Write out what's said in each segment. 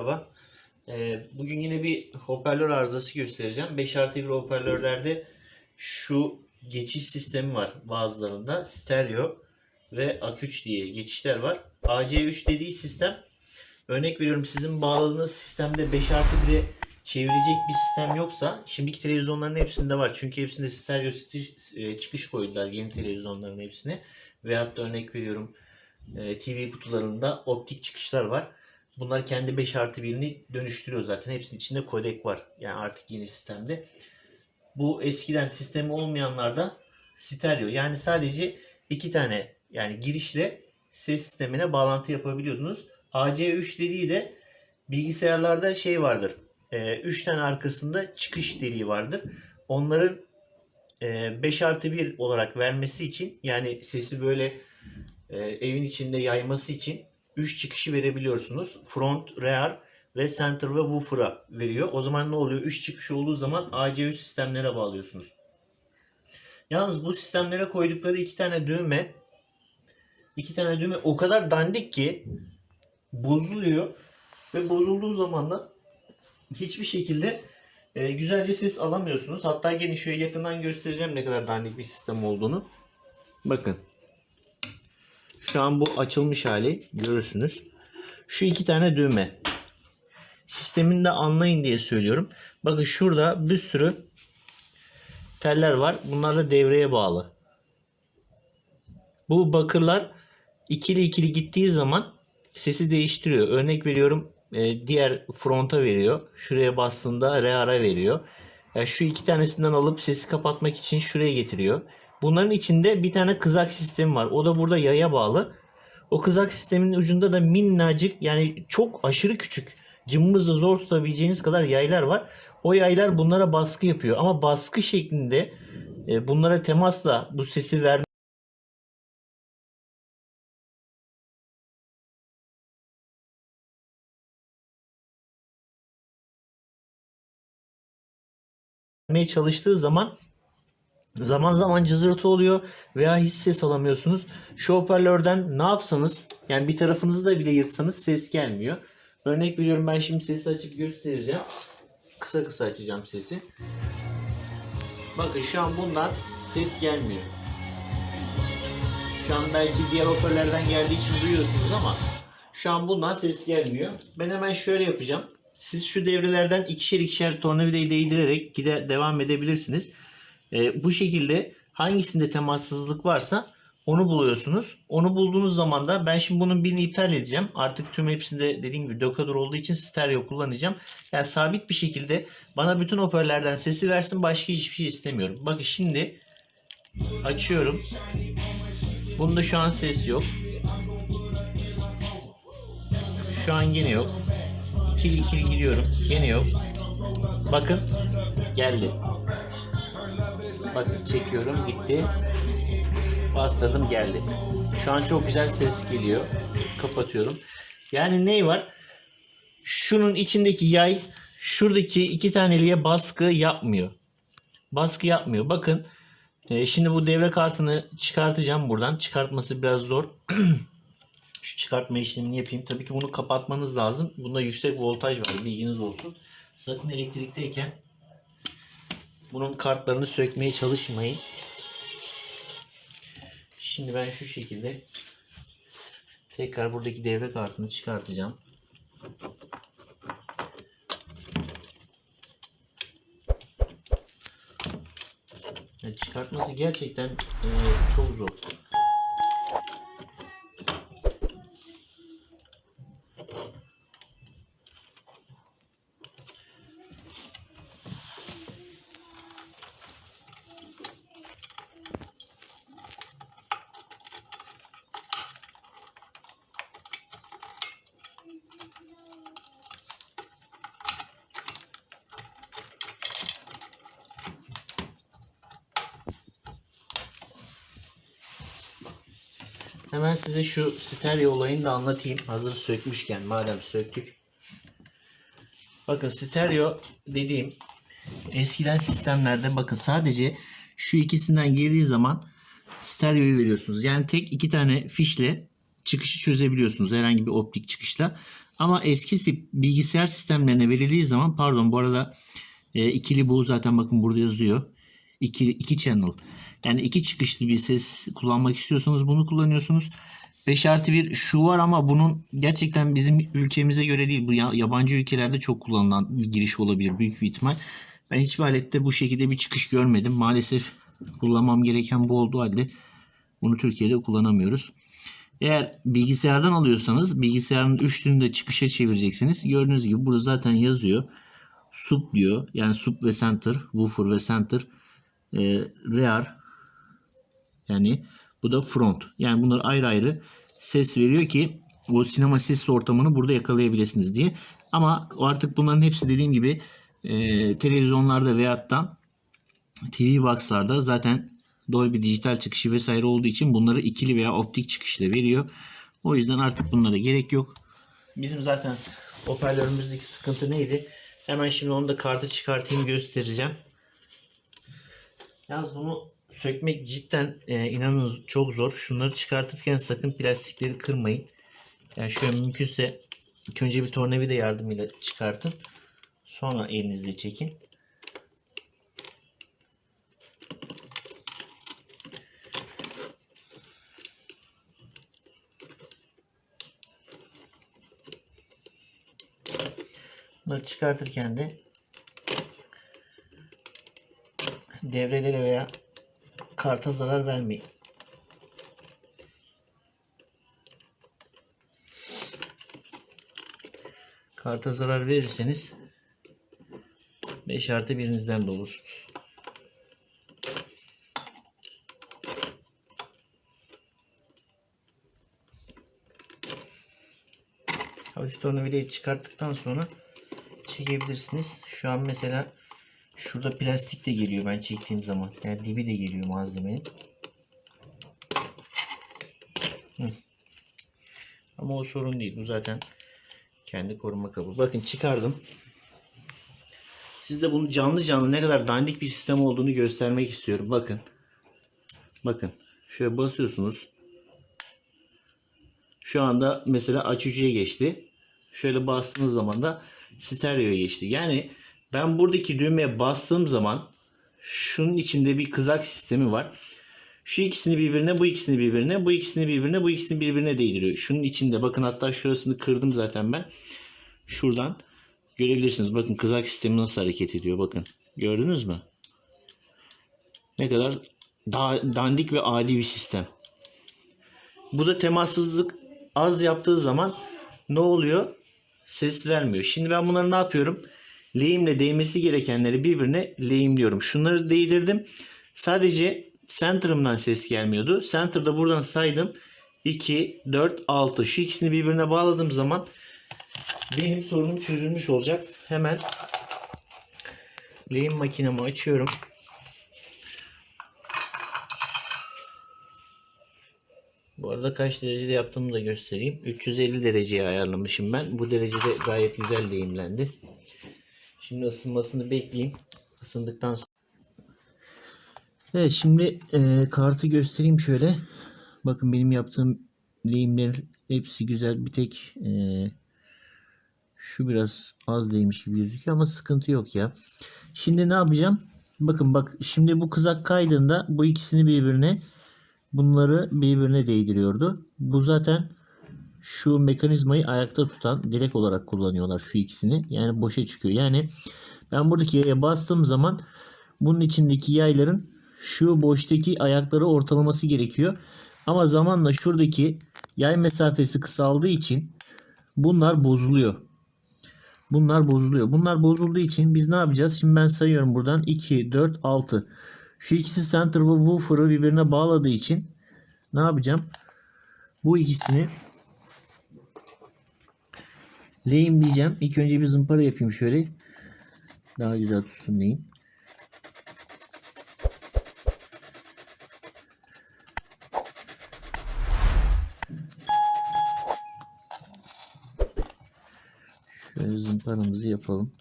Merhaba. Ee, bugün yine bir hoparlör arızası göstereceğim. 5 artı 1 hoparlörlerde şu geçiş sistemi var bazılarında. Stereo ve AK3 diye geçişler var. AC3 dediği sistem örnek veriyorum sizin bağladığınız sistemde 5 artı 1'e çevirecek bir sistem yoksa şimdiki televizyonların hepsinde var. Çünkü hepsinde stereo e, çıkış koydular yeni televizyonların hepsine. Veyahut da örnek veriyorum e, TV kutularında optik çıkışlar var. Bunlar kendi 5 artı 1'ini dönüştürüyor zaten. Hepsinin içinde kodek var. Yani artık yeni sistemde. Bu eskiden sistemi olmayanlarda stereo. Yani sadece iki tane yani girişle ses sistemine bağlantı yapabiliyordunuz. AC3 dediği de bilgisayarlarda şey vardır. 3 tane arkasında çıkış deliği vardır. Onların 5 artı 1 olarak vermesi için yani sesi böyle e, evin içinde yayması için 3 çıkışı verebiliyorsunuz. Front, rear ve center ve woofer'a veriyor. O zaman ne oluyor? 3 çıkış olduğu zaman AC3 sistemlere bağlıyorsunuz. Yalnız bu sistemlere koydukları iki tane düğme iki tane düğme o kadar dandik ki bozuluyor ve bozulduğu zaman da hiçbir şekilde e, güzelce ses alamıyorsunuz. Hatta gelin şöyle yakından göstereceğim ne kadar dandik bir sistem olduğunu. Bakın. Şu an bu açılmış hali görürsünüz. Şu iki tane düğme. Sistemini de anlayın diye söylüyorum. Bakın şurada bir sürü teller var. Bunlar da devreye bağlı. Bu bakırlar ikili ikili gittiği zaman sesi değiştiriyor. Örnek veriyorum e, diğer fronta veriyor. Şuraya bastığında reara veriyor. Yani şu iki tanesinden alıp sesi kapatmak için şuraya getiriyor. Bunların içinde bir tane kızak sistemi var. O da burada yaya bağlı. O kızak sisteminin ucunda da minnacık yani çok aşırı küçük cımbızla zor tutabileceğiniz kadar yaylar var. O yaylar bunlara baskı yapıyor ama baskı şeklinde e, bunlara temasla bu sesi ver vermeye çalıştığı zaman zaman zaman cızırtı oluyor veya hiç ses alamıyorsunuz. Şu hoparlörden ne yapsanız yani bir tarafınızı da bile yırtsanız ses gelmiyor. Örnek veriyorum ben şimdi sesi açıp göstereceğim. Kısa kısa açacağım sesi. Bakın şu an bundan ses gelmiyor. Şu an belki diğer hoparlörlerden geldiği için duyuyorsunuz ama şu an bundan ses gelmiyor. Ben hemen şöyle yapacağım. Siz şu devrelerden ikişer ikişer tornavidayı değdirerek gide devam edebilirsiniz. Ee, bu şekilde hangisinde temassızlık varsa onu buluyorsunuz. Onu bulduğunuz zaman da ben şimdi bunun birini iptal edeceğim. Artık tüm hepsinde dediğim gibi dekoder olduğu için stereo kullanacağım. Yani sabit bir şekilde bana bütün hoparlörlerden sesi versin başka hiçbir şey istemiyorum. Bakın şimdi açıyorum. Bunda şu an ses yok. Şu an yine yok. İkili ikili gidiyorum. Gene yok. Bakın geldi. Bakın çekiyorum gitti. Bastırdım geldi. Şu an çok güzel ses geliyor. Kapatıyorum. Yani ney var? Şunun içindeki yay şuradaki iki taneliğe baskı yapmıyor. Baskı yapmıyor. Bakın e, şimdi bu devre kartını çıkartacağım buradan. Çıkartması biraz zor. Şu çıkartma işlemini yapayım. Tabii ki bunu kapatmanız lazım. Bunda yüksek voltaj var. Bilginiz olsun. Sakın elektrikteyken bunun kartlarını sökmeye çalışmayın. Şimdi ben şu şekilde tekrar buradaki devre kartını çıkartacağım. Yani çıkartması gerçekten e, çok zor. Hemen size şu stereo olayını da anlatayım. Hazır sökmüşken madem söktük. Bakın stereo dediğim eskiden sistemlerde bakın sadece şu ikisinden girdiği zaman stereoyu veriyorsunuz. Yani tek iki tane fişle çıkışı çözebiliyorsunuz herhangi bir optik çıkışla. Ama eski bilgisayar sistemlerine verildiği zaman pardon bu arada e, ikili bu zaten bakın burada yazıyor. İki, iki channel. Yani iki çıkışlı bir ses kullanmak istiyorsanız bunu kullanıyorsunuz. 5 artı 1 şu var ama bunun gerçekten bizim ülkemize göre değil. Bu ya- yabancı ülkelerde çok kullanılan bir giriş olabilir büyük bir ihtimal. Ben hiçbir alette bu şekilde bir çıkış görmedim. Maalesef kullanmam gereken bu olduğu halde bunu Türkiye'de kullanamıyoruz. Eğer bilgisayardan alıyorsanız bilgisayarın üstünü de çıkışa çevireceksiniz. Gördüğünüz gibi burada zaten yazıyor. Sub diyor. Yani sub ve center, woofer ve center, e, rear yani bu da front. Yani bunlar ayrı ayrı ses veriyor ki o sinema ses ortamını burada yakalayabilirsiniz diye. Ama artık bunların hepsi dediğim gibi e, televizyonlarda veyahut da TV box'larda zaten Dolby dijital çıkışı vesaire olduğu için bunları ikili veya optik çıkışla veriyor. O yüzden artık bunlara gerek yok. Bizim zaten hoparlörümüzdeki sıkıntı neydi? Hemen şimdi onu da kartı çıkartayım göstereceğim. Yalnız bunu sökmek cidden e, inanın çok zor. Şunları çıkartırken sakın plastikleri kırmayın. Yani şöyle mümkünse ilk önce bir tornavida yardımıyla çıkartın. Sonra elinizle çekin. Bunları çıkartırken de devrelere veya karta zarar vermeyin. Karta zarar verirseniz 5 artı birinizden de olursunuz. Hafif tornavidayı çıkarttıktan sonra çekebilirsiniz. Şu an mesela şurada plastik de geliyor ben çektiğim zaman. Yani dibi de geliyor malzemenin. Hı. Ama o sorun değil. Bu zaten kendi koruma kabı. Bakın çıkardım. Sizde bunu canlı canlı ne kadar dandik bir sistem olduğunu göstermek istiyorum. Bakın. Bakın. Şöyle basıyorsunuz. Şu anda mesela açıcıya geçti. Şöyle bastığınız zaman da stereoya geçti. Yani ben buradaki düğmeye bastığım zaman şunun içinde bir kızak sistemi var. Şu ikisini birbirine, bu ikisini birbirine, bu ikisini birbirine, bu ikisini birbirine değdiriyor. Şunun içinde bakın hatta şurasını kırdım zaten ben. Şuradan görebilirsiniz. Bakın kızak sistemi nasıl hareket ediyor. Bakın. Gördünüz mü? Ne kadar daha dandik ve adi bir sistem. Bu da temassızlık az yaptığı zaman ne oluyor? Ses vermiyor. Şimdi ben bunları ne yapıyorum? Lehimle değmesi gerekenleri birbirine lehimliyorum. Şunları değdirdim. Sadece center'ımdan ses gelmiyordu. Center'da buradan saydım. 2, 4, 6. Şu ikisini birbirine bağladığım zaman benim sorunum çözülmüş olacak. Hemen lehim makinemi açıyorum. Bu arada kaç derecede yaptığımı da göstereyim. 350 dereceye ayarlamışım ben. Bu derecede gayet güzel lehimlendi. Şimdi ısınmasını bekleyeyim. Isındıktan sonra. Evet şimdi e, kartı göstereyim şöyle. Bakın benim yaptığım lehimlerin hepsi güzel. Bir tek e, şu biraz az değmiş gibi gözüküyor ama sıkıntı yok ya. Şimdi ne yapacağım? Bakın bak şimdi bu kızak kaydığında bu ikisini birbirine bunları birbirine değdiriyordu. Bu zaten şu mekanizmayı ayakta tutan direkt olarak kullanıyorlar şu ikisini. Yani boşa çıkıyor. Yani ben buradaki yaya bastığım zaman bunun içindeki yayların şu boştaki ayakları ortalaması gerekiyor. Ama zamanla şuradaki yay mesafesi kısaldığı için bunlar bozuluyor. Bunlar bozuluyor. Bunlar bozulduğu için biz ne yapacağız? Şimdi ben sayıyorum buradan 2, 4, 6. Şu ikisi center ve woofer'ı birbirine bağladığı için ne yapacağım? Bu ikisini lehimleyeceğim. İlk önce bir zımpara yapayım şöyle. Daha güzel tutsun lehim. Şöyle zımparamızı yapalım.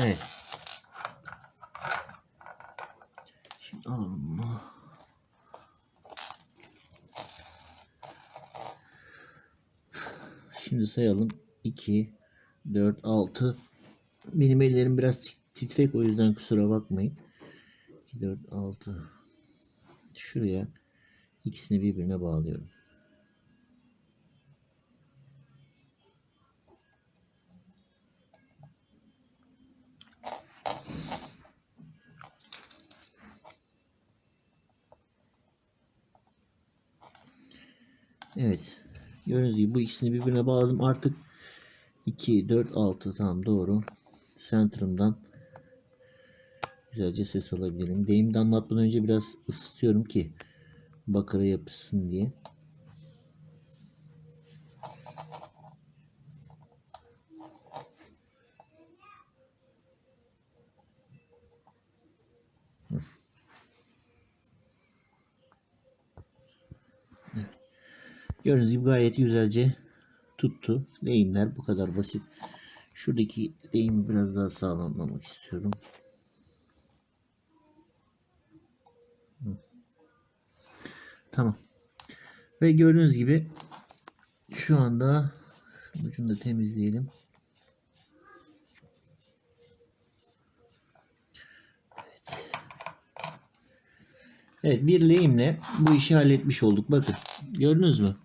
Şimdi alalım. Şimdi sayalım. 2, 4, 6. Benim ellerim biraz tit- titrek o yüzden kusura bakmayın. 2, 4, 6. Şuraya ikisini birbirine bağlıyorum. Evet. Gördüğünüz gibi bu ikisini birbirine bağladım. Artık 2, 4, 6 tamam doğru. Center'ımdan güzelce ses alabilirim. Deyim damlatmadan önce biraz ısıtıyorum ki bakara yapışsın diye. Gördüğünüz gibi gayet güzelce tuttu. Lehimler bu kadar basit. Şuradaki lehimi biraz daha sağlamlamak istiyorum. Tamam. Ve gördüğünüz gibi şu anda ucunu da temizleyelim. Evet. Evet bir lehimle bu işi halletmiş olduk. Bakın gördünüz mü?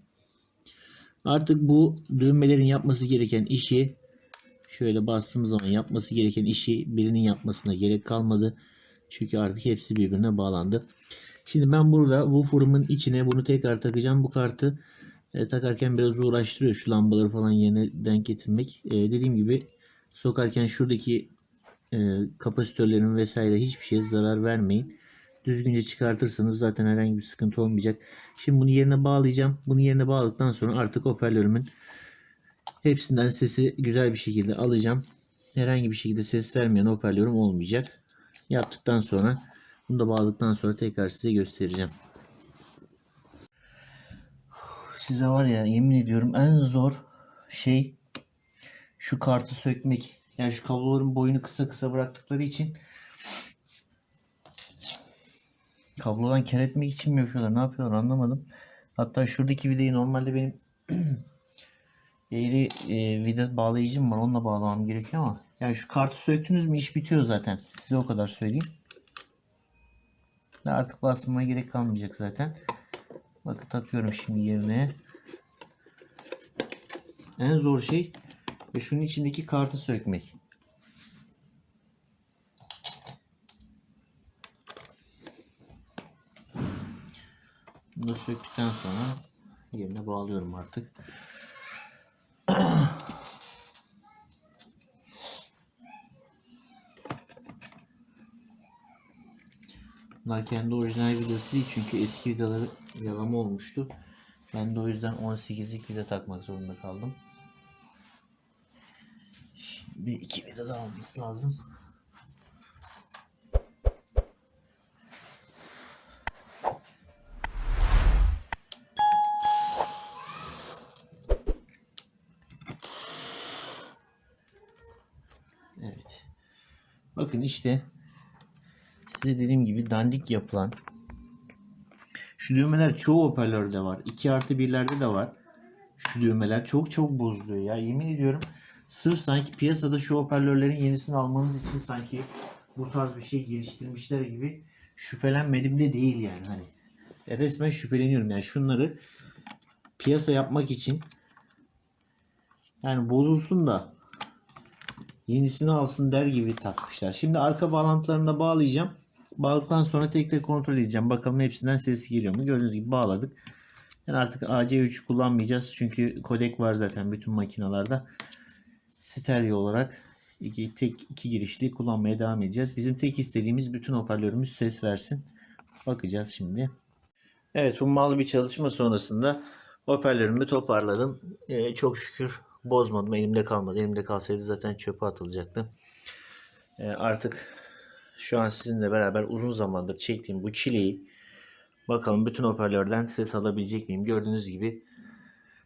Artık bu düğmelerin yapması gereken işi şöyle bastığımız zaman yapması gereken işi birinin yapmasına gerek kalmadı. Çünkü artık hepsi birbirine bağlandı. Şimdi ben burada woofer'ımın içine bunu tekrar takacağım. Bu kartı e, takarken biraz uğraştırıyor şu lambaları falan yerine denk getirmek. E, dediğim gibi sokarken şuradaki e, kapasitörlerin vesaire hiçbir şeye zarar vermeyin. Düzgünce çıkartırsanız zaten herhangi bir sıkıntı olmayacak. Şimdi bunu yerine bağlayacağım. Bunu yerine bağladıktan sonra artık hoparlörümün hepsinden sesi güzel bir şekilde alacağım. Herhangi bir şekilde ses vermeyen hoparlörüm olmayacak. Yaptıktan sonra bunu da bağladıktan sonra tekrar size göstereceğim. Size var ya yemin ediyorum en zor şey şu kartı sökmek. Yani şu kabloların boyunu kısa kısa bıraktıkları için kablodan ker etmek için mi yapıyorlar? Ne yapıyorlar anlamadım. Hatta şuradaki vidayı normalde benim eğri e, vida bağlayıcım var. Onunla bağlamam gerekiyor ama yani şu kartı söktünüz mü iş bitiyor zaten. Size o kadar söyleyeyim. Artık basmaya gerek kalmayacak zaten. Bakın takıyorum şimdi yerine. En zor şey ve şunun içindeki kartı sökmek. Bunu söktükten sonra yerine bağlıyorum artık. Bunlar kendi orijinal vidası değil çünkü eski vidaları yalama olmuştu. Ben de o yüzden 18'lik vida takmak zorunda kaldım. Şimdi iki vida daha olması lazım. İşte size dediğim gibi dandik yapılan şu düğmeler çoğu hoparlörde var. 2 artı 1'lerde de var. Şu düğmeler çok çok bozuluyor ya. Yemin ediyorum sırf sanki piyasada şu hoparlörlerin yenisini almanız için sanki bu tarz bir şey geliştirmişler gibi şüphelenmedim de değil yani hani. Resmen şüpheleniyorum yani şunları piyasa yapmak için yani bozulsun da yenisini alsın der gibi takmışlar. Şimdi arka bağlantılarını bağlayacağım. Bağladıktan sonra tek tek kontrol edeceğim. Bakalım hepsinden ses geliyor mu? Gördüğünüz gibi bağladık. Yani artık AC3 kullanmayacağız. Çünkü kodek var zaten bütün makinalarda. Stereo olarak iki, tek iki girişli kullanmaya devam edeceğiz. Bizim tek istediğimiz bütün hoparlörümüz ses versin. Bakacağız şimdi. Evet hummalı bir çalışma sonrasında hoparlörümü toparladım. Ee, çok şükür bozmadım. Elimde kalmadı. Elimde kalsaydı zaten çöpe atılacaktı. E, artık şu an sizinle beraber uzun zamandır çektiğim bu çileyi bakalım bütün hoparlörden ses alabilecek miyim? Gördüğünüz gibi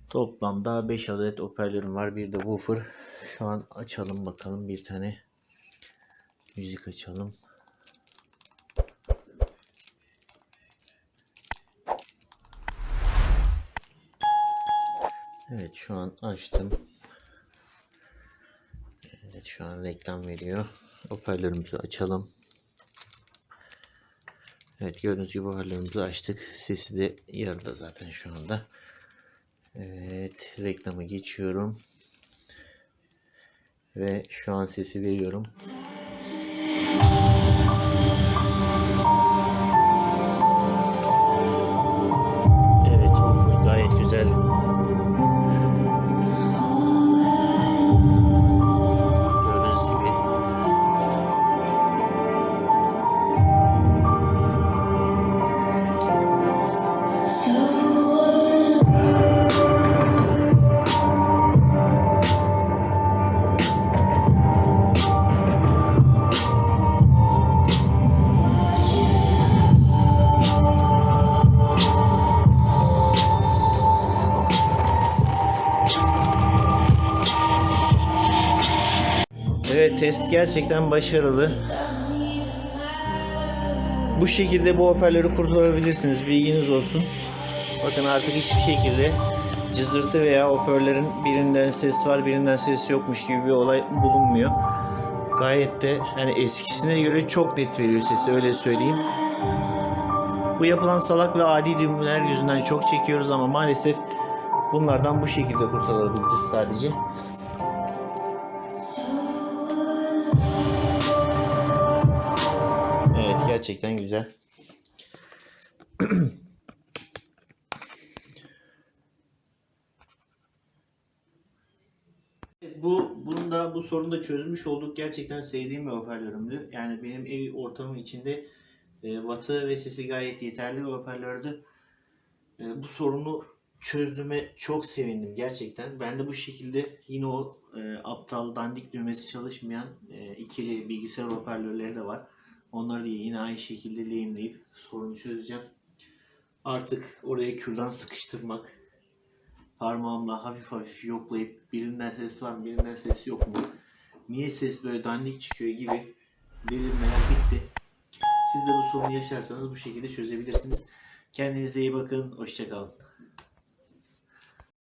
toplamda 5 adet hoparlörüm var. Bir de woofer. Şu an açalım bakalım bir tane müzik açalım. Evet şu an açtım. Evet şu an reklam veriyor. Hoparlörümüzü açalım. Evet gördüğünüz gibi hoparlörümüzü açtık. Sesi de yarıda zaten şu anda. Evet reklamı geçiyorum. Ve şu an sesi veriyorum. Test gerçekten başarılı. Bu şekilde bu hoparlörü kurtarabilirsiniz. Bilginiz olsun. Bakın artık hiçbir şekilde cızırtı veya hoparlörün birinden ses var birinden ses yokmuş gibi bir olay bulunmuyor. Gayet de yani eskisine göre çok net veriyor sesi öyle söyleyeyim. Bu yapılan salak ve adi düğümler yüzünden çok çekiyoruz ama maalesef bunlardan bu şekilde kurtarılabiliriz sadece. Gerçekten güzel. Bu bunun da bu sorunu da çözmüş olduk. Gerçekten sevdiğim bir hoparlörümdü. Yani benim ev ortamım içinde e, wattı ve sesi gayet yeterli bir hoparlördü. E, bu sorunu çözdüğüme çok sevindim gerçekten. Ben de bu şekilde yine o e, aptal dandik düğmesi çalışmayan e, ikili bilgisayar hoparlörleri de var. Onları da yine aynı şekilde lehimleyip sorunu çözeceğim. Artık oraya kürdan sıkıştırmak, parmağımla hafif hafif yoklayıp birinden ses var mı, birinden ses yok mu, niye ses böyle dandik çıkıyor gibi belirmeler bitti. Siz de bu sorunu yaşarsanız bu şekilde çözebilirsiniz. Kendinize iyi bakın, hoşçakalın.